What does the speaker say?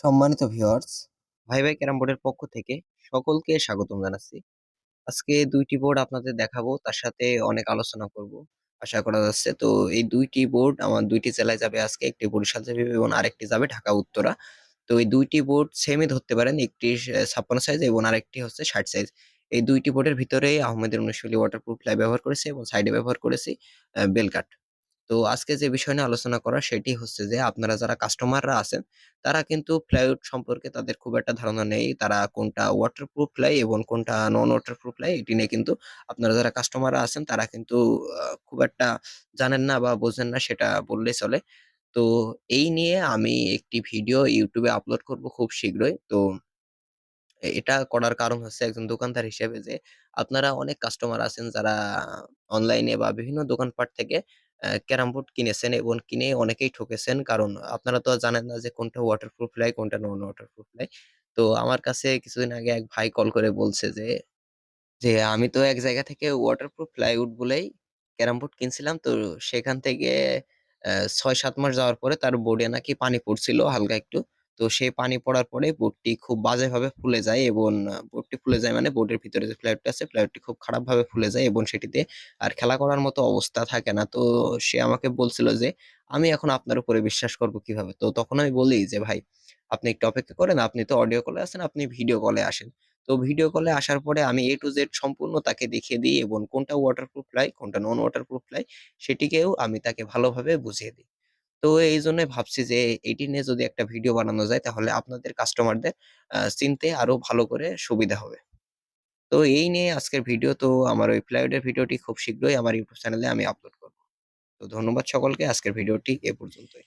সম্মানিত ভিউয়ার্স ভাই ভাই ক্যারাম বোর্ডের পক্ষ থেকে সকলকে স্বাগতম জানাচ্ছি। আজকে দুইটি বোর্ড আপনাদের দেখাবো, তার সাথে অনেক আলোচনা করব। আশা করা যাচ্ছে তো এই দুইটি বোর্ড আমার দুইটি জেলায় যাবে আজকে, একটি বরিশাল যাবে এবং আরেকটি যাবে ঢাকা, উত্তরা। তো এই দুইটি বোর্ড সেমই ধরতে পারেন, একটি ছাপ্পান্ন সাইজ এবং আরেকটি হচ্ছে ষাট সাইজ এই দুইটি বোর্ডের ভিতরে আহমেদের উনিশশো ওয়াটারপ্রুফ লাই ব্যবহার করেছে এবং সাইডে ব্যবহার করেছি বেলকাট তো আজকে যে বিষয় নিয়ে আলোচনা করা সেটি হচ্ছে যে, আপনারা যারা কাস্টমাররা আছেন, তারা কিন্তু প্লাইউড সম্পর্কে তাদের খুব একটা ধারণা নেই। তারা কোনটা ওয়াটারপ্রুফ প্লাই এবং কোনটা নন ওয়াটারপ্রুফ প্লাই এটি নিয়ে কিন্তু আপনারা যারা কাস্টমাররা আছেন, তারা কিন্তু খুব একটা জানেন না বা বোঝেন না সেটা বললেই চলে। তো এই নিয়ে আমি একটি ভিডিও ইউটিউবে আপলোড করব খুব শীঘ্রই। তো এটা করার কারণ হচ্ছে একজন দোকানদার হিসেবে যে, আপনারা অনেক কাস্টমার আছেন যারা অনলাইনে বা বিভিন্ন দোকানপাট থেকে ক্যারাম বোর্ড কিনেছেন এবং কিনে অনেকেই ঠকেছেন। কারণ আপনারা তো আর জানেন না যে কোনটা ওয়াটারপ্রুফ লাই কোনটা নন ওয়াটারপ্রুফ লাই তো আমার কাছে কিছুদিন আগে এক ভাই কল করে বলছে যে যে আমি তো এক জায়গা থেকে ওয়াটারপ্রুফ প্লাইউড বলেই ক্যারাম বোর্ড কিনছিলাম। তো সেখান থেকে ছয় সাত মাস যাওয়ার পরে তার বোর্ডে নাকি পানি পড়ছিল হালকা একটু। তো সেই পানি পড়ার পরে বোর্ডটি খুব বাজেভাবে ফুলে যায় এবং বোর্ডটি ফুলে যায় মানে বোর্ডের ভিতরে যে প্লাইউডটা আছে প্লাইউডটি খুব খারাপ ভাবে ফুলে যায় এবং সেটিতে আর খেলা করার মতো অবস্থা থাকে না। তো সে আমাকে বলছিল যে, আমি এখন আপনার উপরে বিশ্বাস করব কীভাবে? তো তখন আমি বলি যে, ভাই, আপনি একটু অপেক্ষা করেন, আপনি তো অডিও কলে আসেন আপনি ভিডিও কলে আসেন। তো ভিডিও কলে আসার পরে আমি এ টু জেড সম্পূর্ণ তাকে দেখিয়ে দিই এবং কোনটা ওয়াটারপ্রুফ লাই কোনটা নন ওয়াটারপ্রুফ লাই সেটিকেও আমি তাকে ভালোভাবে বুঝিয়ে দিই। তো এই জন্য ভাবছি যে, এটি নিয়ে যদি একটা ভিডিও বানানো যায়, তাহলে আপনাদের কাস্টমারদের চিনতে আরও ভালো করে সুবিধা হবে। তো এই নিয়ে আজকের ভিডিও, তো আমার ওই প্লাইউডের ভিডিওটি খুব শীঘ্রই আমার ইউটিউব চ্যানেলে আমি আপলোড করব। তো ধন্যবাদ সকলকে, আজকের ভিডিওটি এ পর্যন্তই।